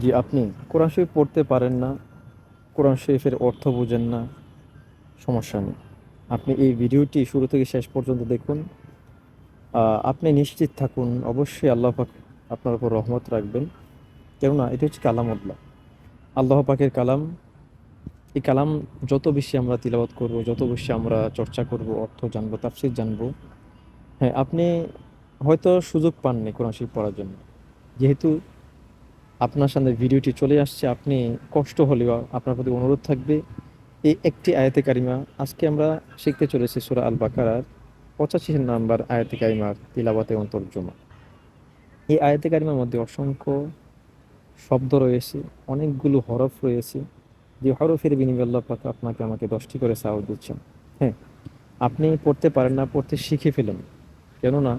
জি আপনি কোরআন শরীফ পড়তে পারেন না, কোরআন শরীফের অর্থ বোঝেন না, সমস্যা নেই। আপনি এই ভিডিওটি শুরু থেকে শেষ পর্যন্ত দেখুন। আপনি নিশ্চিত থাকুন, অবশ্যই আল্লাহ পাক আপনার উপর রহমত রাখবেন। কেননা এটা হচ্ছে কালামুল্লাহ আল্লাহ পাকের কালাম, এই কালাম যত বেশি আমরা তিলাবাত করব, যত বেশি আমরা চর্চা করব, অর্থ জানব, তাফসির জানব হ্যাঁ আপনি হয়তো সুযোগ পাননি কোরআন শরীফ পড়ার জন্য। যেহেতু আপনার সামনে ভিডিওটি চলে আসছে, আপনি কষ্ট হলেও আপনার প্রতি অনুরোধ থাকবে। এই একটি আয়াতে কারিমা আজকে আমরা শিখতে চলেছি সুরা আল বাকারার পঁচাশি নাম্বার আয়াতে কারিমার তিলাবাতে এবং তর্জমা এই আয়াতে কারিমার মধ্যে অসংখ্য শব্দ রয়েছে, অনেকগুলো হরফ রয়েছে। যে হরফের বিনিময়ে আল্লাহ পাক আপনাকে আমাকে দশটি করে সাহস দিচ্ছেন। হ্যাঁ আপনি পড়তে পারেন না, পড়তে শিখে ফেলেন। কেননা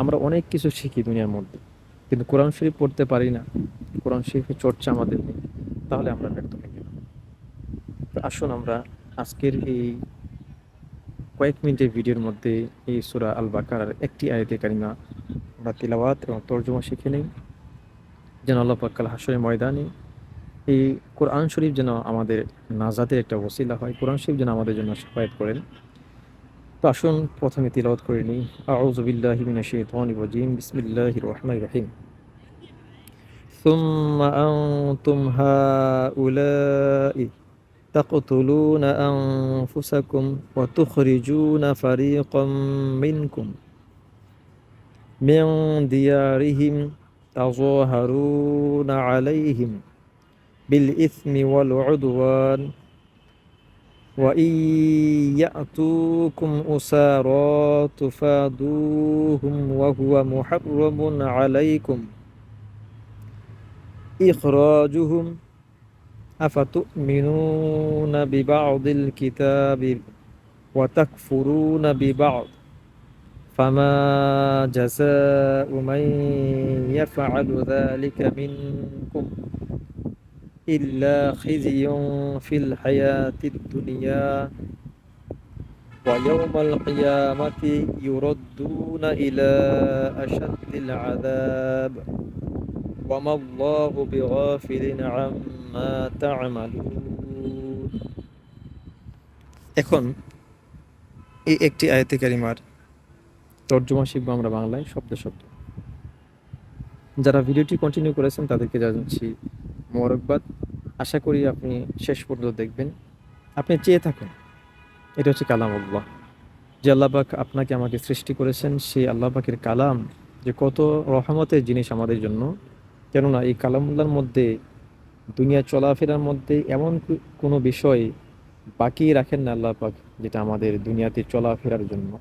আমরা অনেক কিছু শিখি দুনিয়ার মধ্যে। কিন্তু কোরআন শরীফ পড়তে পারি না। কোরআন শরীফের চর্চা আমাদের নেই। তাহলে আমরা ব্যর্থ হয়ে গেলাম। আসুন আমরা আজকের এই কয়েক মিনিটের ভিডিওর মধ্যে এই সুরা আল বাকারার একটি আয়াতে কারিমা আমরা তিলাওয়াত এবং তর্জমা শিখে নেই। যেন আল্লাহ পাক্কাল হাসরের ময়দানে এই কোরআন শরীফ যেন আমাদের নাজাদের একটা ওসিলা হয়। কোরআন শরীফ যেন আমাদের জন্য সহায়ত করেন। তো আসুন প্রথমে তিলাওয়াত করে নিই আউযু বিল্লাহি মিনাশ শাইতানির রাজিম বিসমিল্লাহির রহমানির রহিম ثم أنتم هؤلاء تقتلون أنفسكم وتخرجون فريقا منكم من ديارهم تظاهرون عليهم بالإثم والعدوان وإن يأتوكم أسارى تفادوهم وهو محرم عليكم. إخراجهم أفتؤمنون ببعض الكتاب وتكفرون ببعض. فما جزاء من يفعل ذلك منكم. إلا خزي في الحياة الدنيا ويوم القيامة يردون إلى أشد العذاب وما الله بغافل عما تعملون এখন এই একটি আয়াতে কারিমার তর্জমা শিখবো আমরা বাংলায় শব্দ শব্দ যারা ভিডিওটি কন্টিনিউ করেছেন তাদেরকে জানাচ্ছি মোরকবাদ আশা করি আপনি শেষ পর্যন্ত দেখবেন। আপনি চেয়ে থাকুন। এটা হচ্ছে কালাম আল্লাহ। যে আল্লাহবাক আপনাকে আমাকে সৃষ্টি করেছেন, সেই আল্লাহবাকের কালাম যে কত রহমতের জিনিস আমাদের জন্য। কেননা এই কালামুল্লার মধ্যে, দুনিয়া চলাফেরার মধ্যে এমন কোনো বিষয় বাকি রাখেন না আল্লাহ পাক, যেটা আমাদের দুনিয়াতে চলাফেরার জন্য।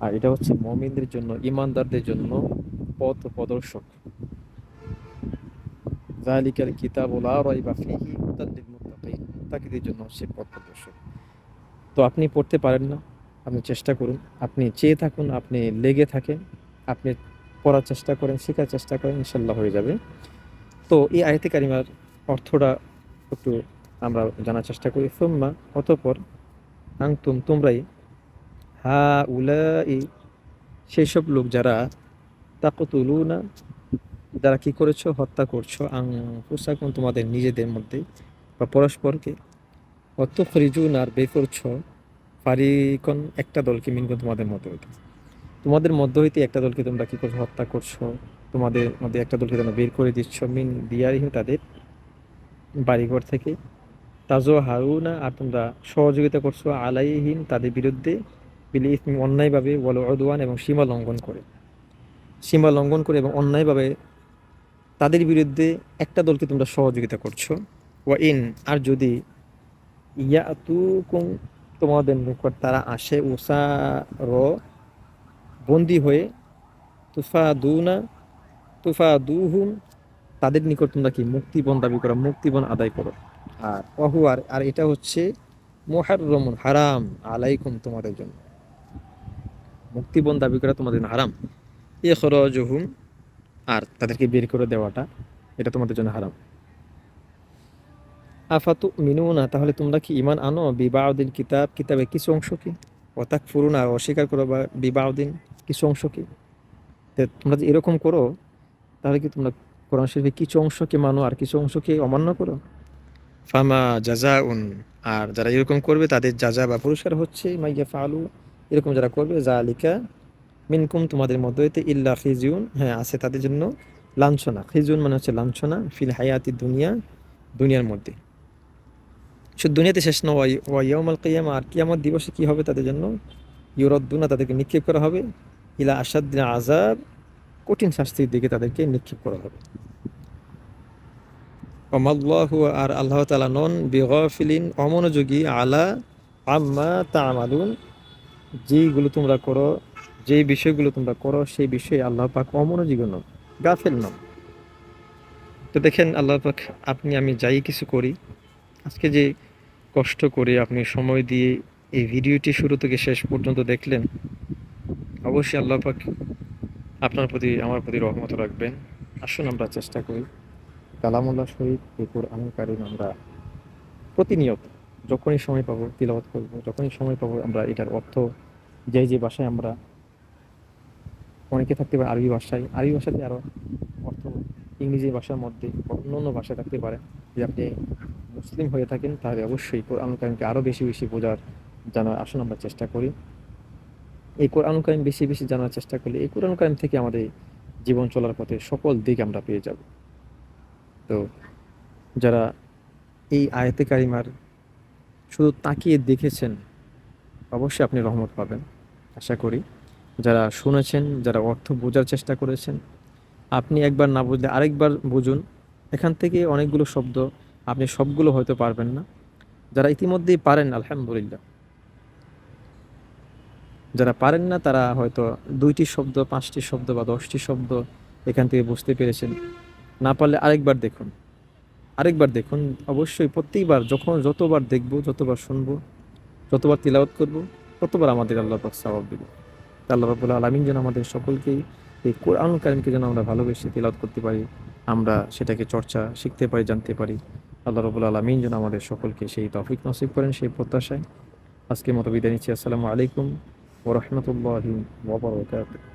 আর এটা হচ্ছে মমিনদের জন্য, ইমানদারদের জন্য পথ প্রদর্শক। জালিকাল কিতাব লা রাইবা ফীহি হুদাল লিল মুত্তাকিন জন্য হচ্ছে পথ প্রদর্শক তো আপনি পড়তে পারেন না, আপনি চেষ্টা করুন। আপনি চেয়ে থাকুন, আপনি লেগে থাকেন, আপনি পড়ার চেষ্টা করেন, শেখার চেষ্টা করেন ইনশাল্লাহ হয়ে যাবে। তো এই আয়তে কারিমার অর্থটা একটু আমরা জানার চেষ্টা করি। সুম্মা, অতপর আংতুম তোমরাই হা উলাই সেই সব লোক যারা তাকতুলু না যারা কি করেছ, হত্যা করছ ফুসাকুন তোমাদের নিজেদের মধ্যে বা পরস্পরকে অত খরিজুন আর বে করছ ফারিকন একটা দলকে মিনকুন তোমাদের মধ্যে হইতে। তোমাদের মধ্য হইতে একটা দলকে তোমরা কী করছ, হত্যা করছ, তোমাদের মধ্যে একটা দলকে তোমরা বের করে দিচ্ছ, মিন দিয়ারিহ তাদের বাড়িঘর থেকে। তাজো হারুনা আর তোমরা সহযোগিতা করছ, আলাইহীন তাদের বিরুদ্ধে, বিলি অন্যায়ভাবে বলো অদওয়ান এবং সীমা লঙ্ঘন করে। সীমা লঙ্ঘন করে এবং অন্যায়ভাবে তাদের বিরুদ্ধে একটা দলকে তোমরা সহযোগিতা করছ। ওয়া ইন, আর যদি ইয়াতুকুম, তোমাদের নিকট তারা আসে উষা র বন্দি হয়ে তুফা দুনা তুফা দুহুম তাদের নিকট তোমরা কি মুক্তিবন দাবি করো মুক্তিবন আদায় করো। আর অহু আর আর এটা হচ্ছে মোহারমন হারাম, আলাইকুম তোমাদের জন্য। মুক্তিবন দাবি করা তোমাদের হারাম। এ খরজহুম আর তাদেরকে বের করে দেওয়াটা, এটা তোমাদের জন্য হারাম। আফাতু মিনু না তাহলে তোমরা কি ইমান আনো? বিবাউদ্দিন কিতাব কিতাবের কিছু অংশ কি? অতাক ফুরুন আর অস্বীকার করো বা বিবাউদ্দিন কিছু অংশ কি? তোমরা যে এরকম করো, তাহলে কি তোমরা কোরআন শরীফের কিছু অংশকে মানো আর কিছু অংশকে অমান্য করো? ফামা জাজা উন আর যারা এরকম করবে তাদের যাজা বা পুরস্কার হচ্ছে, মাইয়া ফালু, এরকম যারা করবে যা আলিকা মিনকুম তোমাদের মধ্যে হইতে ইল্লা খিজিউন হ্যাঁ আছে তাদের জন্য লাঞ্ছনা। খিজুন মানে হচ্ছে লাঞ্ছনা ফিল হায়াতি দুনিয়া, দুনিয়ার মধ্যে। শুধু দুনিয়াতে শেষ না ওয়াইয়ামাল কিয়ামা, আর কিয়ামত দিবসে কি হবে তাদের জন্য? ইউরদ্দুনা তাদেরকে নিক্ষেপ করা হবে, ইলা আসাদ্দিন আজাব কঠিন শাস্তির দিকে তাদেরকে নিক্ষেপ করা হবে। আর আল্লাহ তালা নন বেগফিলিন, অমনোযোগী আলা আম্মা তা আমালুন যেইগুলো তোমরা করো যেই বিষয়গুলো তোমরা করো, সেই বিষয়ে আল্লাহ পাক অমনোযোগী নন গাফেল নন তো দেখেন, আল্লাহ পাক, আপনি, আমি যাই কিছু করি, আজকে যে কষ্ট করে আপনি সময় দিয়ে এই ভিডিওটি শুরু থেকে শেষ পর্যন্ত দেখলেন, অবশ্যই আল্লাহ পাক আপনার প্রতি, আমার প্রতি রহমত রাখবেন। আসুন আমরা চেষ্টা করি। কালামুল্লাহ শহীদ এই কোরআনুল কারিম আমরা প্রতিনিয়ত যখনই সময় পাবো, তিলাওয়াত করব, যখনই সময় পাবো আমরা এটার অর্থ, যে যে ভাষায় আমরা অনেকে থাকতে পারে আরবি ভাষায়। আরবি ভাষাতে আরও অর্থ ইংরেজি ভাষার মধ্যে অন্য অন্য ভাষা থাকতে পারে। যদি আপনি মুসলিম হয়ে থাকেন, তাহলে অবশ্যই কোরআন কারিমকে আরও বেশি বেশি বোঝার, জানার আসুন আমরা চেষ্টা করি। এই কোরআন কারিম বেশি বেশি জানার চেষ্টা করলে এই কোরআন কারিম থেকে আমাদের জীবন চলার পথে সকল দিক আমরা পেয়ে যাব। তো যারা এই আয়তে কারিমার শুধু তাকিয়ে দেখেছেন, অবশ্যই আপনি রহমত পাবেন। আশা করি যারা শুনেছেন, যারা অর্থ বোঝার চেষ্টা করেছেন, আপনি একবার না বুঝলে আরেকবার বুঝুন। এখান থেকে অনেকগুলো শব্দ, আপনি সবগুলো হয়তো পারবেন না। যারা ইতিমধ্যেই পারেন, আলহামদুলিল্লাহ। যারা পারেন না, তারা হয়তো দুইটি শব্দ, পাঁচটি শব্দ বা দশটি শব্দ এখান থেকে বুঝতে পেরেছেন। না পারলে আরেকবার দেখুন। আরেকবার দেখুন। অবশ্যই প্রত্যেকবার, যখন যতবার দেখব, যতবার শুনব, যতবার তিলাওয়াত করব, ততবার আমাদের আল্লাহ পাক দেবে আল্লাহ রাবুল আলমিন যেন আমাদের সকলকেই এই কোরআন কারিমকে যেন আমরা ভালোবেসে তিলাওয়াত করতে পারি, আমরা সেটাকে চর্চা শিখতে পারি, জানতে পারি। আল্লাহ রবুল আলমিন যেন আমাদের সকলকে সেই তফিক নসিব করেন সেই প্রত্যাশায়। আজকে মতো বিদায় নিচ্ছি। আসসালামু আলাইকুম ওরহমতুল্লাহ ওবরাকাতুহু